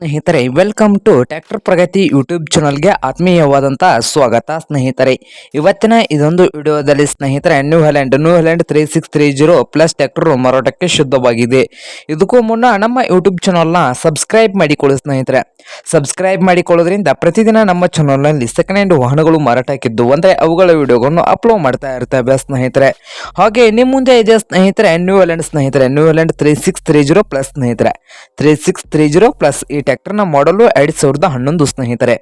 ಸ್ನೇಹಿತರೆ welcome to tractor Pragati YouTube ಚಾನಲ್ಗೆ ಆತ್ಮೀಯವಾದಂಥ ಸ್ವಾಗತ ಸ್ನೇಹಿತರೆ. ಇವತ್ತಿನ ಇದೊಂದು ವಿಡಿಯೋದಲ್ಲಿ ಸ್ನೇಹಿತರೆ New Holland New Holland three six three zero plus tractor ಮಾರಾಟಕ್ಕೆ ಶುದ್ಧವಾಗಿದೆ. ಇದಕ್ಕೂ ಮುನ್ನ ನಮ್ಮ ಯೂಟ್ಯೂಬ್ ಚಾನಲ್ನ ಸಬ್ಸ್ಕ್ರೈಬ್ ಮಾಡಿಕೊಳ್ಳಿ ಸ್ನೇಹಿತರೆ. ಸಬ್ಸ್ಕ್ರೈಬ್ ಮಾಡಿಕೊಳ್ಳೋದ್ರಿಂದ ಪ್ರತಿದಿನ ನಮ್ಮ ಚಾನಲ್ನಲ್ಲಿ ಸೆಕೆಂಡ್ ಹ್ಯಾಂಡ್ ವಾಹನಗಳು ಮಾರಾಟಕ್ಕಿದ್ದು ಅಂದರೆ ಅವುಗಳ ವಿಡಿಯೋಗಳನ್ನು ಅಪ್ಲೋಡ್ ಮಾಡ್ತಾ ಇರ್ತೇವೆ ಸ್ನೇಹಿತರೆ. ಹಾಗೆ ನಿಮ್ಮ ಮುಂದೆ ಇದೆ ಸ್ನೇಹಿತರೆ ನ್ಯೂ ಹ್ಯಾಲೆಂಡ್ ಸ್ನೇಹಿತರೆ New Holland three six three zero plus ಸ್ನೇಹಿತರೆ. Three six three zero plus ಈ ಟ್ರ್ಯಾಕ್ಟರ್ನ ಮಾಡಲು ಎರಡು ಸಾವಿರದ ಹನ್ನೊಂದು ಸ್ನೇಹಿತರೆ.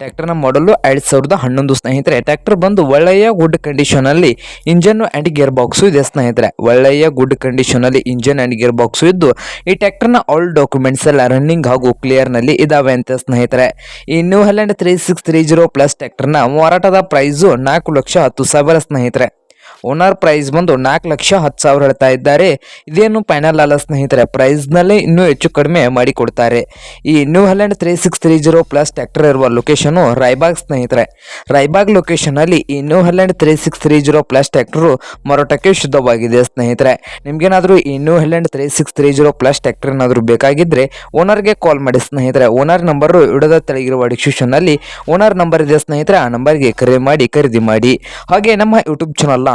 ಟ್ಯಾಕ್ಟರ್ನ ಮಾಡಲು ಎರಡು ಸಾವಿರದ ಹನ್ನೊಂದು ಸ್ನೇಹಿತರೆ ಟ್ರ್ಯಾಕ್ಟರ್ ಬಂದು ಒಳ್ಳೆಯ ಗುಡ್ ಕಂಡೀಷನಲ್ಲಿ ಇಂಜನ್ ಆ್ಯಂಡ್ ಗೇರ್ ಬಾಕ್ಸು ಇದೆ ಸ್ನೇಹಿತರೆ. ಒಳ್ಳೆಯ ಗುಡ್ ಕಂಡೀಷನಲ್ಲಿ ಇಂಜನ್ ಆ್ಯಂಡ್ ಗೇರ್ ಬಾಕ್ಸು ಇದ್ದು, ಈ ಟ್ಯಾಕ್ಟರ್ನ ಆಲ್ ಡಾಕ್ಯುಮೆಂಟ್ಸ್ ಎಲ್ಲ ರನ್ನಿಂಗ್ ಹಾಗೂ ಕ್ಲಿಯರ್ನಲ್ಲಿ ಇದಾವೆ ಅಂತ ಸ್ನೇಹಿತರೆ. ಈ New Holland three six three zero plus ಟ್ಯಾಕ್ಟರ್ನ ಮಾರಾಟದ ಪ್ರೈಸು ನಾಲ್ಕು ಲಕ್ಷ ಹತ್ತು ಸಾವಿರ ಸ್ನೇಹಿತರೆ. ಓನರ್ ಪ್ರೈಸ್ ಬಂದು ನಾಲ್ಕು ಲಕ್ಷ ಹತ್ತು ಸಾವಿರ ಹೇಳ್ತಾ ಇದ್ದಾರೆ. ಇದೇನು ಫೈನಲ್ ಅಲ್ಲ ಸ್ನೇಹಿತರೆ ಪ್ರೈಸ್ನಲ್ಲೇ ಇನ್ನೂ ಹೆಚ್ಚು ಕಡಿಮೆ ಮಾಡಿಕೊಡ್ತಾರೆ ಈ New Holland three six three zero plus tractor ಇರುವ ಲೊಕೇಶನು ರೈಬಾಗ್ ಸ್ನೇಹಿತರೆ. ರಾಯ್ಬಾಗ್ ಲೊಕೇಶನಲ್ಲಿ ಈ New Holland three six three zero plus tractor ಮಾರಾಟಕ್ಕೆ ಶುದ್ಧವಾಗಿದೆ ಸ್ನೇಹಿತರೆ. ನಿಮಗೇನಾದರೂ ಈ New Holland three six three zero plus tractor ಏನಾದರೂ ಬೇಕಾಗಿದ್ದರೆ ಓನರ್ಗೆ ಕಾಲ್ ಮಾಡಿ ಸ್ನೇಹಿತರೆ. ಓನರ್ ನಂಬರು ಇಡದ ತೆಳಗಿರುವ ಡಿಸ್ಕ್ರಿಪ್ಷನ್ನಲ್ಲಿ ಓನರ್ ನಂಬರ್ ಇದೆ ಸ್ನೇಹಿತರೆ, ಆ ನಂಬರ್ಗೆ ಕರೆ ಮಾಡಿ ಖರೀದಿ ಮಾಡಿ. ಹಾಗೆ ನಮ್ಮ ಯೂಟ್ಯೂಬ್ ಚಾನಲ್ನ